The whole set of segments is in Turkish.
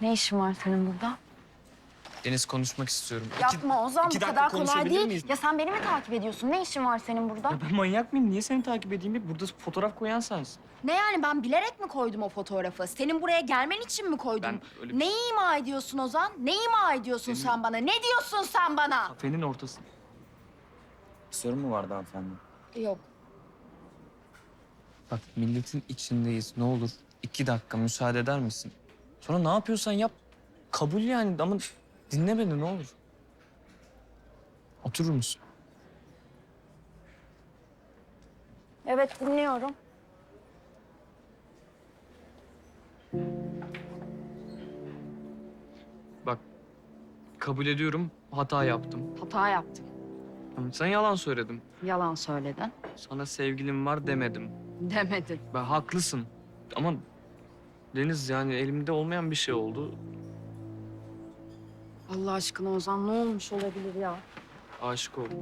Ne işin var senin burada? Deniz konuşmak istiyorum. Yapma Ozan iki bu dakika kadar kolay konuşabilir değil. miyiz? Ya sen beni mi takip ediyorsun? Ne işin var senin burada? Ya ben manyak mıyım? Niye seni takip edeyim? ya? Burada fotoğraf koyan sensin. Ne yani ben bilerek mi koydum o fotoğrafı? Senin buraya gelmen için mi koydum? Ben öyle bir- Ne ima ediyorsun Ozan? Ne ima ediyorsun Senin- sen bana? Ne diyorsun sen bana? Kafenin ortası. Sorun mu vardı hanımefendi? Yok. Bak milletin içindeyiz. Ne olur iki dakika müsaade eder misin? Sonra ne yapıyorsan yap. Kabul yani ama dinle beni ne olur. Oturur musun? Evet dinliyorum. Bak kabul ediyorum hata yaptım. Hata yaptım. Ama Sen yalan söyledin. Yalan söyledin. Sana sevgilim var demedim. Demedin. Ben haklısın. Ama Deniz yani elimde olmayan bir şey oldu. Allah aşkına Ozan ne olmuş olabilir ya? Aşık oldum.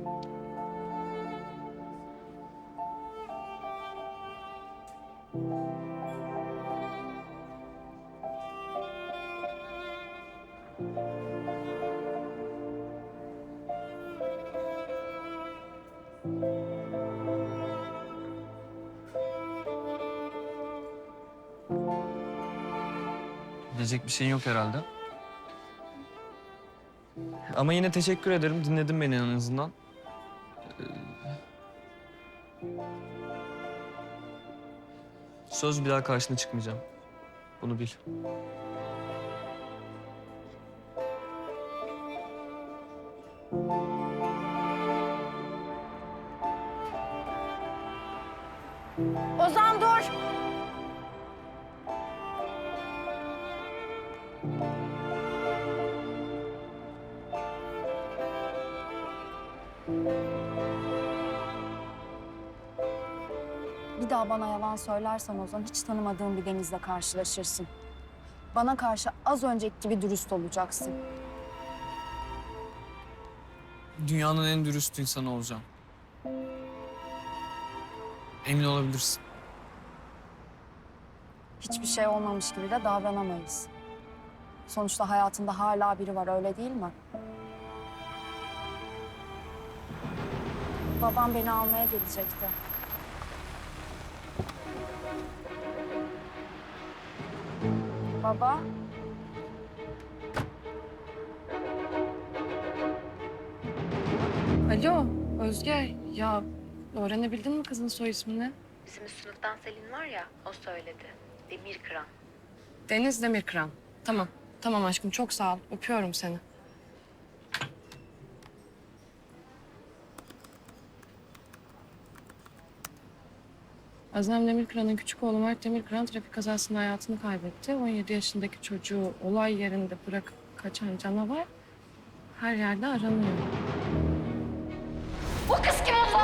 Diyecek bir şeyin yok herhalde. Ama yine teşekkür ederim. Dinledin beni en azından. Ee, Söz bir daha karşına çıkmayacağım. Bunu bil. Ozan Bir daha bana yalan söylersen Ozan hiç tanımadığın bir denizle karşılaşırsın. Bana karşı az önceki gibi dürüst olacaksın. Dünyanın en dürüst insanı olacağım. Emin olabilirsin. Hiçbir şey olmamış gibi de davranamayız. Sonuçta hayatında hala biri var öyle değil mi? Babam beni almaya gelecekti. Baba, Alo Özge ya öğrenebildin mi kızın soy ismini? Bizim üst sınıftan Selin var ya, o söyledi. Demir kıran. Deniz Demirkıran. Tamam tamam aşkım çok sağ ol öpüyorum seni. Azem Demirkıran'ın küçük oğlu Mert Demirkıran trafik kazasında hayatını kaybetti. 17 yaşındaki çocuğu olay yerinde bırakıp kaçan canavar her yerde aranıyor.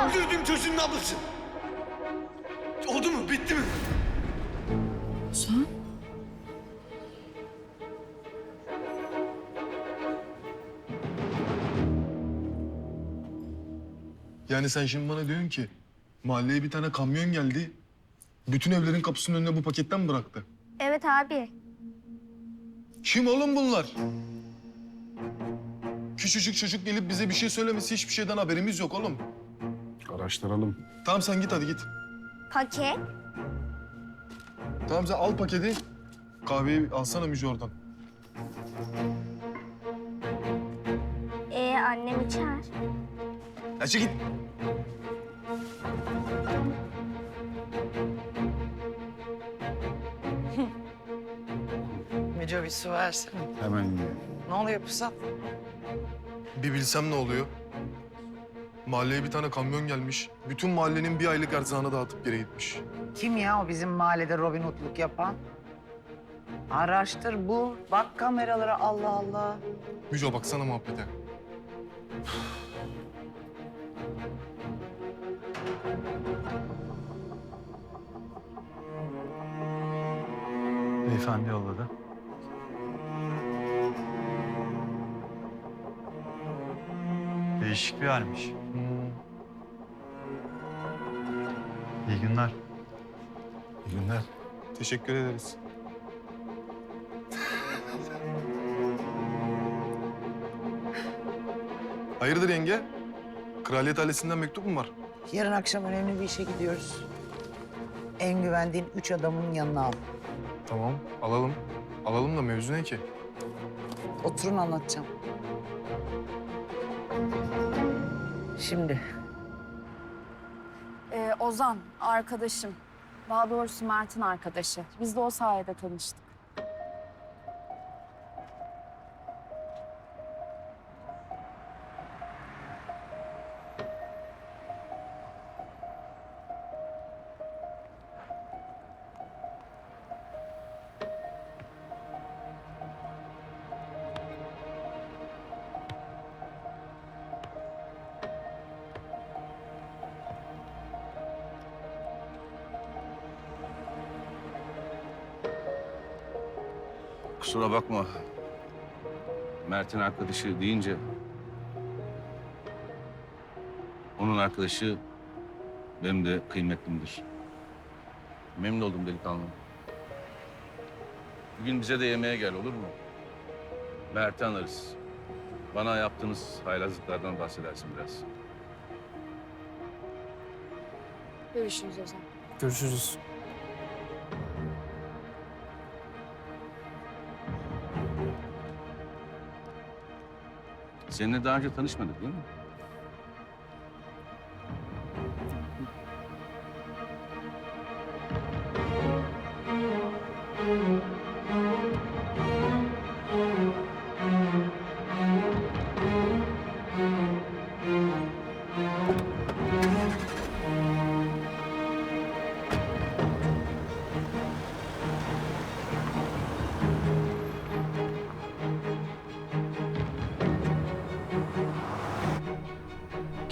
Öldürdüğüm çocuğun ablası. Oldu mu? Bitti mi? Sen? Yani sen şimdi bana diyorsun ki mahalleye bir tane kamyon geldi. Bütün evlerin kapısının önüne bu paketten mi bıraktı? Evet abi. Kim oğlum bunlar? Küçücük çocuk gelip bize bir şey söylemesi hiçbir şeyden haberimiz yok oğlum. Araştıralım. Tamam sen git hadi git. Paket. Tamam sen al paketi. Kahveyi alsana Müjde oradan. Ee annem içer. Açı git. Müco bir su versene. Hemen yiyelim. Ne oluyor Pusat? Bir bilsem ne oluyor? Mahalleye bir tane kamyon gelmiş. Bütün mahallenin bir aylık erzağını dağıtıp geri gitmiş. Kim ya o bizim mahallede Robin Hood'luk yapan? Araştır, bul. Bak kameralara Allah Allah. Müjde baksana muhabbete. Beyefendi yolladı. Değişik bir halmiş. İyi günler. İyi günler. Teşekkür ederiz. Hayırdır yenge? Kraliyet ailesinden mektup mu var? Yarın akşam önemli bir işe gidiyoruz. En güvendiğin üç adamın yanına al. Tamam, alalım. Alalım da mevzu ne ki? Oturun anlatacağım. Şimdi Ee, Ozan, arkadaşım. Daha doğrusu Mert'in arkadaşı. Biz de o sayede tanıştık. Kusura bakma. Mert'in arkadaşı deyince... Onun arkadaşı benim de kıymetlimdir. Memnun oldum delikanlı. Bugün bize de yemeğe gel olur mu? Mert'i anarız. Bana yaptığınız haylazlıklardan bahsedersin biraz. Görüşürüz Ozan. Görüşürüz. Seninle daha önce tanışmadık değil mi?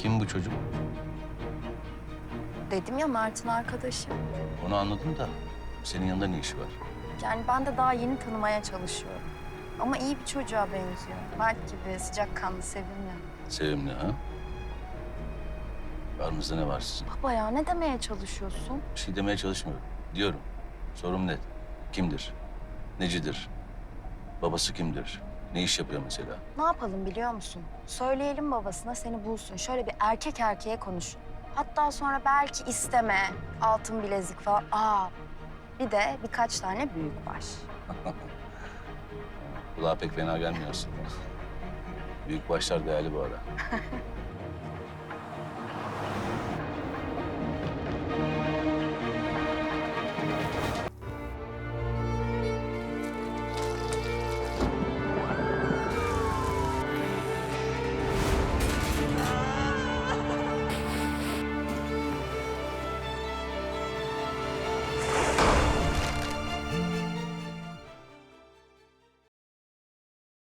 Kim bu çocuk? Dedim ya Mert'in arkadaşı. Onu anladım da senin yanında ne işi var? Yani ben de daha yeni tanımaya çalışıyorum. Ama iyi bir çocuğa benziyor. Mert gibi sıcakkanlı, sevimli. Sevimli ha? Aranızda ne var sizin? Baba ya ne demeye çalışıyorsun? Bir şey demeye çalışmıyorum. Diyorum. Sorum net. Kimdir? Necidir? Babası kimdir? Ne iş yapıyor mesela? Ne yapalım biliyor musun? Söyleyelim babasına seni bulsun. Şöyle bir erkek erkeğe konuşun. Hatta sonra belki isteme, altın bilezik falan. Aa, bir de birkaç tane büyük baş. Kulağa pek fena gelmiyorsun. Büyük başlar değerli bu ara.